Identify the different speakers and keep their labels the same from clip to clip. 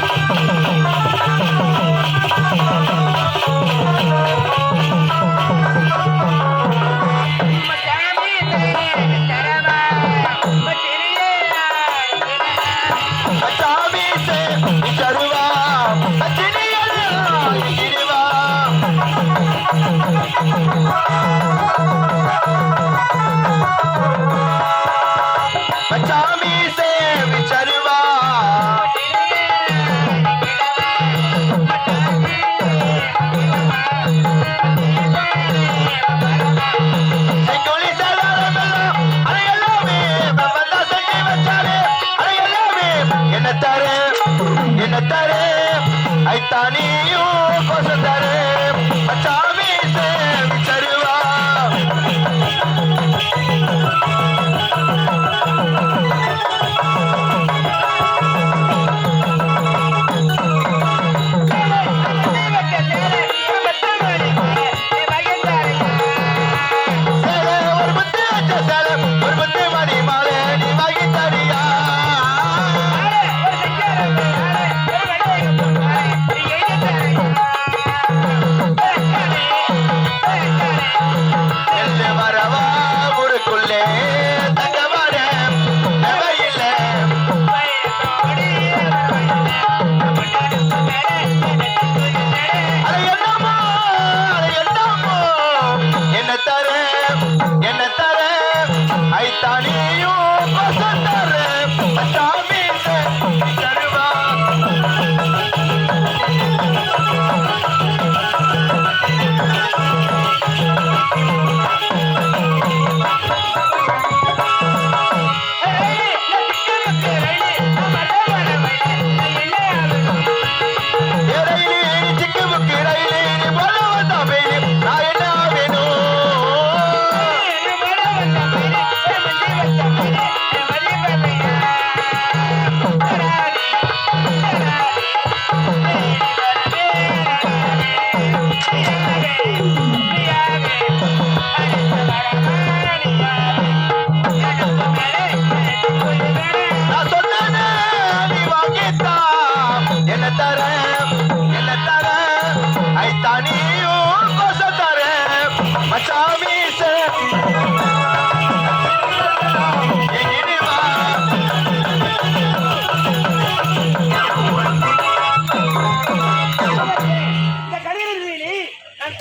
Speaker 1: Oh, oh,
Speaker 2: oh.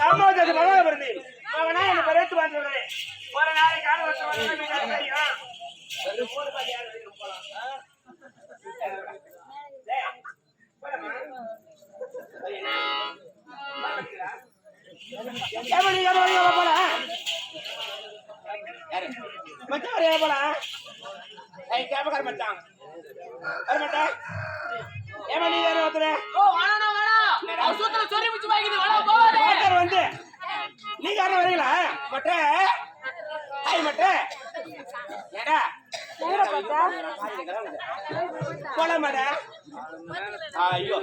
Speaker 2: காமாவது அது மழை வருது அவனா என்ன பரத்து வாங்குறே ஒரு நாளை கால வருஷம் மச்சான் போல? மச்சான் ஏமா நீ வேற ஒருத்தர் மற்ற? ஐ மற்ற? ஏடா? போலாமாடா ஐயோ.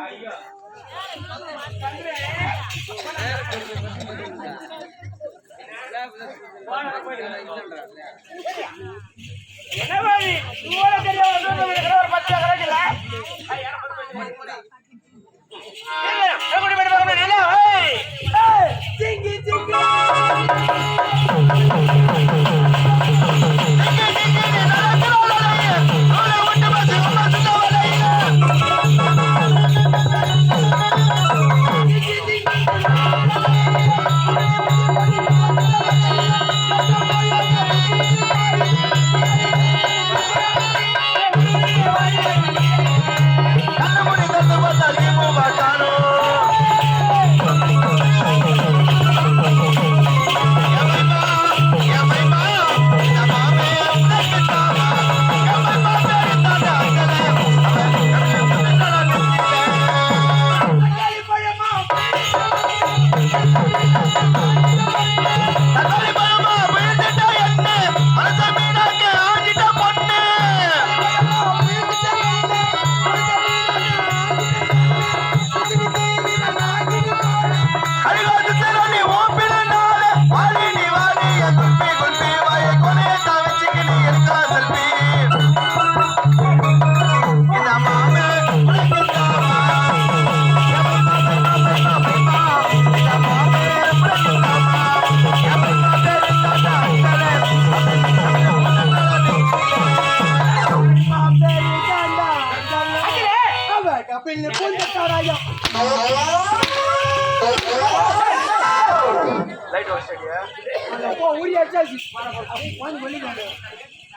Speaker 2: ஐயோ.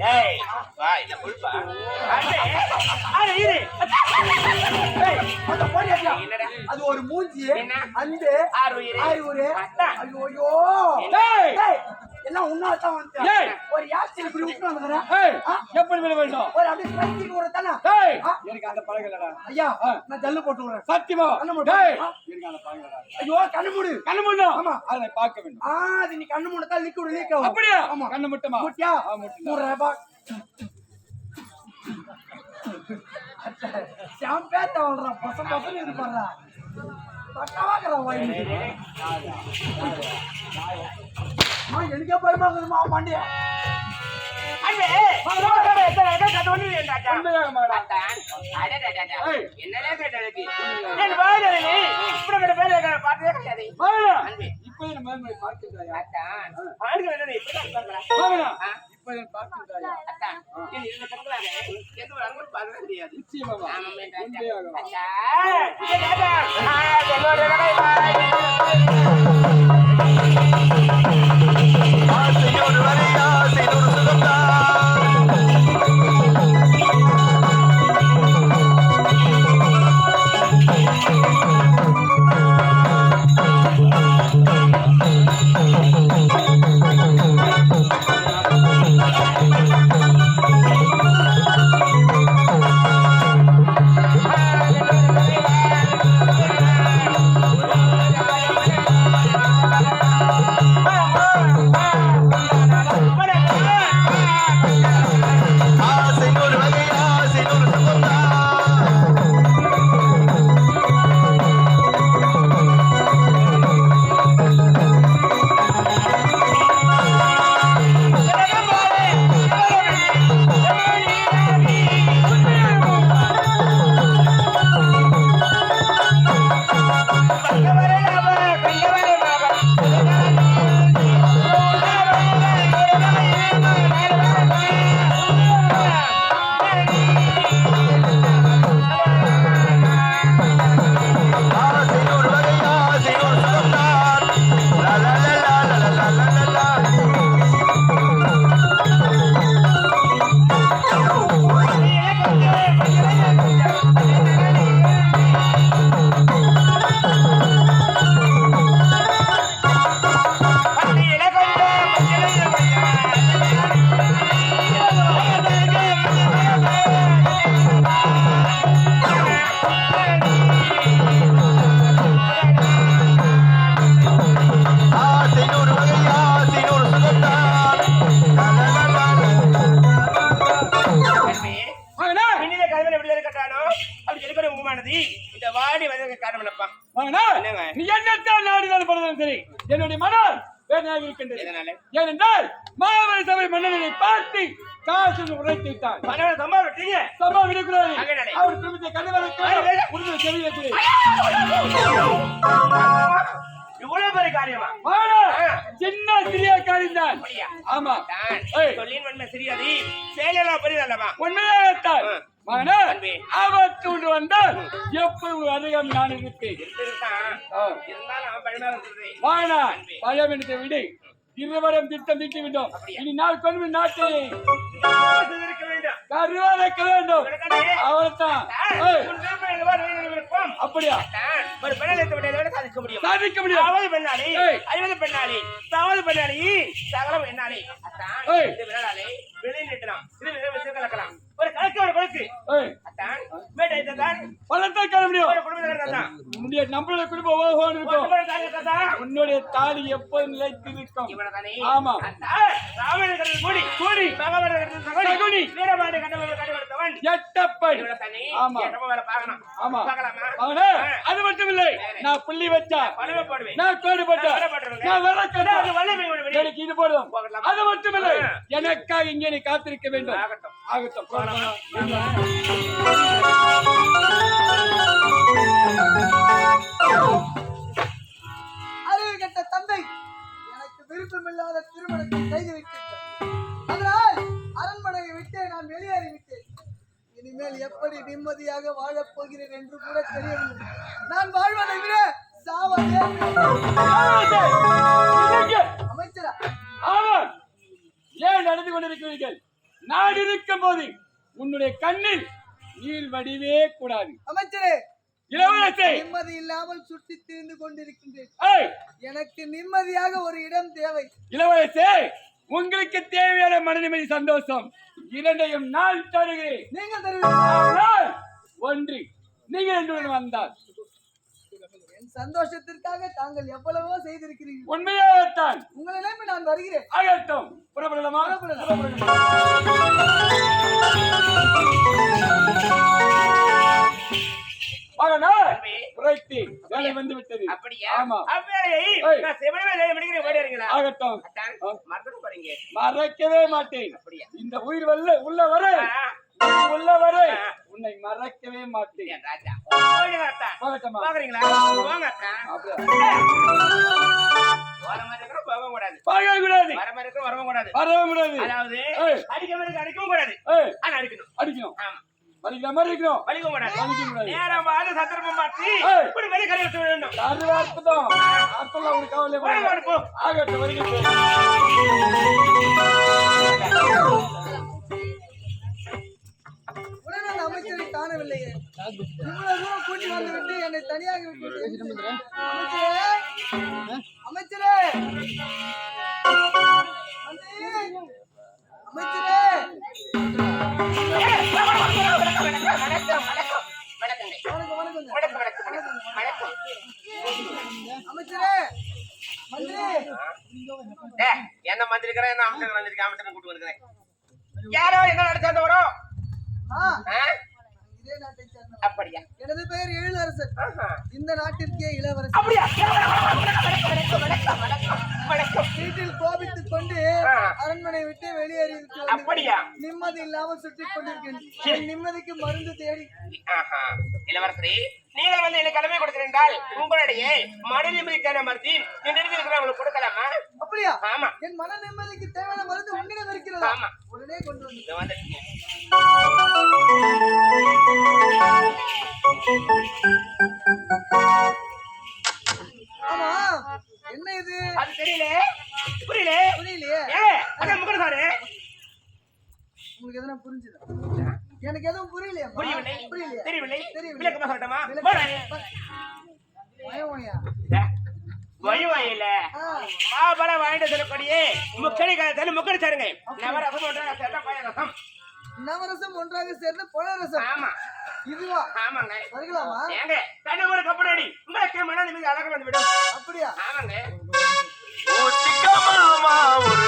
Speaker 2: ஏய், வா. அடே, இரு.
Speaker 3: அந்த
Speaker 2: என்னடா?
Speaker 3: அது ஒரு மூஞ்சி? அன்பு
Speaker 2: ஆறு உயிரு.
Speaker 3: ஐயோ ஐயோ
Speaker 2: ஏய்.
Speaker 3: எல்லாம் உன்னால்தான் வந்து. ஒரு யாச்சில் இப்படி விட்டு வந்துக்கிறேன்?
Speaker 2: எப்படி விட வேண்டும்?
Speaker 3: ஒரு அப்படியே ஸ்ட்ரைக்கிங் ஒரு தானே?
Speaker 2: எனக்கு அந்த பழகலடா.
Speaker 3: ஐயா நான் ஜல்லு போட்டு விடுறேன்
Speaker 2: சத்தியமா?
Speaker 3: கண்ணு மூடு.
Speaker 2: டேய்,
Speaker 3: ஆ?
Speaker 2: எனக்கு அந்த பழகலடா.
Speaker 3: ஐயோ கண்ணு மூடு
Speaker 2: கண்ணு மூடணும்.
Speaker 3: ஆமா.
Speaker 2: அதை பார்க்க வேண்டும்.
Speaker 3: ஆ அது நீ கண்ணு மூடு தான் லிக்விட் லீக் ஆகும்
Speaker 2: அப்படியா?
Speaker 3: ஆமா
Speaker 2: கண்ணு மட்டுமா?
Speaker 3: முட்டியா. மூணு ரூபாய் வாழ்றான் பச பசங்க இது எனக்கே
Speaker 2: பயமாக்குதுமா பாண்டிய என்னடா கேட்டாடி என் வாழ்க்கையில இப்படி பேர் பார்த்ததே கிடையாது
Speaker 4: இப்ப மேன்மை
Speaker 2: பார்க்கின்றாயா?
Speaker 4: அத்தான்
Speaker 2: ஆண்கள் என்ன இப்பதான் தெரியாது. நிச்சயமாக
Speaker 4: பராசரன்
Speaker 2: உரைத்திட்டான்
Speaker 4: மகனை சம்பா அதிகம் நான் இருப்பேன்? வானா திட்டம் திட்டு விட்டோம் இனி நாள் கொண்டு நாட்டை.
Speaker 2: இருக்க வேண்டும்.
Speaker 4: அவர்தான் அப்படியா?
Speaker 2: ஒரு பெண்ணாளி விட சாதிக்க முடியும்.
Speaker 4: சாதிக்க முடியும்.
Speaker 2: தாவது பெண்ணாளி சகலம் பெண்ணாளி அத்தான்
Speaker 4: நம்மளுடைய குடும்பம் உன்னுடைய தாலி எப்போது நிலைத்து நிற்கும்?
Speaker 2: இவனதானே
Speaker 4: ஆமா.
Speaker 2: கட்டது கூடி
Speaker 4: கூடி.
Speaker 2: பகவான் கட்டது சகுனி.
Speaker 4: எட்டப்பன். ஆமா. ஆமா. அவனே அது மட்டும் இல்லை. நான் புள்ளி வச்சா. நான் கோடு போட்டா.
Speaker 2: நான் போடுவேன்.
Speaker 4: நான் வேற
Speaker 2: அது வல்லமை உடையவனே.
Speaker 4: எனக்கு இது
Speaker 2: போகலாம்.
Speaker 4: அது மட்டும் இல்லை. எனக்காக இங்கே நீ காத்திருக்க வேண்டும்.
Speaker 2: ஆகட்டும்.
Speaker 3: அறிவு கெட்ட தந்தை எனக்கு விருப்பமில்லாத திருமணத்தை செய்து வைக்கின்றார் அதனால் அரண்மனையை விட்டு நான் வெளியேறி விட்டேன் இனிமேல் எப்படி நிம்மதியாக வாழப் போகிறேன் என்று கூட தெரியவில்லை. நான் வாழ்வதை விட சாவதே அமைச்சரா?
Speaker 4: ஆமாம் ஏன் நடந்து கொண்டிருக்கிறீர்கள்? நான் இருக்கும் போது உன்னுடைய கண்ணில் நீர் வடிவே கூடாது.
Speaker 3: அமைச்சரே
Speaker 4: இளவரசே!
Speaker 3: நிம்மதி இல்லாமல் சுற்றி திரிந்து கொண்டிருக்கின்றேன். எனக்கு நிம்மதியாக ஒரு இடம் தேவை.
Speaker 4: இளவரசே! உங்களுக்கு தேவையான மன நிம்மதி சந்தோஷம் இரண்டையும் நான் தருகிறேன்.
Speaker 3: நீங்கள்
Speaker 4: ஆனால் ஒன்று நீங்கள் என்னுடன் வந்தால்.
Speaker 3: என் சந்தோஷத்திற்காக தாங்கள் எவ்வளவோ செய்திருக்கிறீர்கள்.
Speaker 4: உண்மையாகத்தான்.
Speaker 3: உங்களிடம் நான் வருகிறேன்.
Speaker 4: ஆகட்டும் புறப்படலாமா?
Speaker 3: புறப்படலாம்.
Speaker 4: வேலை வந்து விட்டது.
Speaker 2: அப்படியா?
Speaker 4: ஆமா.
Speaker 2: நான் செவனவே வேலை முடிக்கிறேன்
Speaker 4: ஆகட்டும்.
Speaker 2: அத்தான் மறந்துட்டு போறீங்க.
Speaker 4: மறக்கவே மாட்டேன்.
Speaker 2: அப்படியா?
Speaker 4: இந்த உயிர் வல்ல உள்ள வரை உள்ள வரை. உன்னை மறக்கவே மாட்டேன்.
Speaker 2: ராஜா
Speaker 4: போகட்டுமா?
Speaker 2: பாக்குறீங்களா போங்க கூடாது.
Speaker 4: கூடாது.
Speaker 2: வரவும் கூடாது. அதாவது. அடிக்க அடிக்கவும் கூடாது. ஆனா அடிக்கணும்.
Speaker 4: அடிக்கணும்.
Speaker 2: ஆமா.
Speaker 4: அடிக்கிற மாதிரி இருக்கணும் வலிக்க கூடாது
Speaker 2: நேரம் பார்த்து சந்தர்ப்பம் பார்த்து. இப்படி வெளியே கரை வச்சு வேண்டும்.
Speaker 4: அது அற்புதம் அற்புதம் உனக்கு கவலை
Speaker 2: போய் வாடு போ.
Speaker 4: ஆகட்டும் வருகிறேன்
Speaker 3: உடனே அந்த அமைச்சரை காணவில்லையே. இவ்வளவு தூரம் கூட்டி வந்து விட்டு என்னை தனியாக விட்டு அமைச்சரே அமைச்சரே. அமைச்சரே.
Speaker 2: என்ன மந்திரிக்கிறேன் என்ன அமைச்சர் அமைச்சர் கூட்டு வந்துக்கிறேன் யாரோ என்ன நடத்தாந்த வரும்
Speaker 3: ஆ
Speaker 2: ஆ?
Speaker 3: இதே நாட்டை சேர்ந்தவர்.
Speaker 2: அப்படியா?
Speaker 3: எனது பெயர் எழிலரசன். இந்த நாட்டிற்கே இளவரசன்.
Speaker 2: அப்படியா.
Speaker 3: வீட்டில் கோபித்துக் கொண்டு. அரண்மனை விட்டு வெளியேறி.
Speaker 2: அப்படியா?
Speaker 3: நிம்மதி இல்லாமல் சுற்றி கொண்டிருக்கிறேன். நிம்மதிக்கு மருந்து தேடி.
Speaker 2: இளவரசரே நீங்கள் வந்து எனக்கு கடமை கொடுத்திருந்தால் உங்களுடைய மன நிம்மதிக்கான மருந்தி என்னிடத்தில் இருக்கிற உங்களுக்கு கொடுக்கலாமா?
Speaker 3: அப்படியா?
Speaker 2: ஆமா.
Speaker 3: என் மன நிம்மதிக்கு தேவையான மருந்து உன்னிடம் இருக்கிறதா?
Speaker 2: ஆமா.
Speaker 3: உடனே கொண்டு வந்து ஆமா என்ன இது?
Speaker 2: அது தெரியல. புரியல.
Speaker 3: புரியலையே.
Speaker 2: அதான் சாரு.
Speaker 3: உங்களுக்கு எதனா புரிஞ்சுதா? எனக்கு எதுவும் புரியலையா
Speaker 2: புரியவில்லை.
Speaker 3: புரியலையா.
Speaker 2: தெரியவில்லை.
Speaker 3: தெரியவில்லை.
Speaker 2: விளக்கமா சொல்லட்டுமா? வழிவாயில
Speaker 3: ஆ.
Speaker 2: மாபல வாங்கிட்டு சொல்லக்கூடிய முக்கடி காலத்தில் முக்கடி சாருங்க ஒன்றாக சேர்த்தா பயரசம்
Speaker 3: நவரசம் ஒன்றாக சேர்ந்த பழரசம்.
Speaker 2: ஆமா.
Speaker 3: இதுவா?
Speaker 2: ஆமாங்க.
Speaker 3: வருகலாமா?
Speaker 2: ஏங்க கண்ணு ஒரு கப்படி உங்களுக்கு மன நிமிடம் அழக வந்து விடும்
Speaker 3: அப்படியா?
Speaker 2: ஆமாங்க. ஓ சிக்கமல்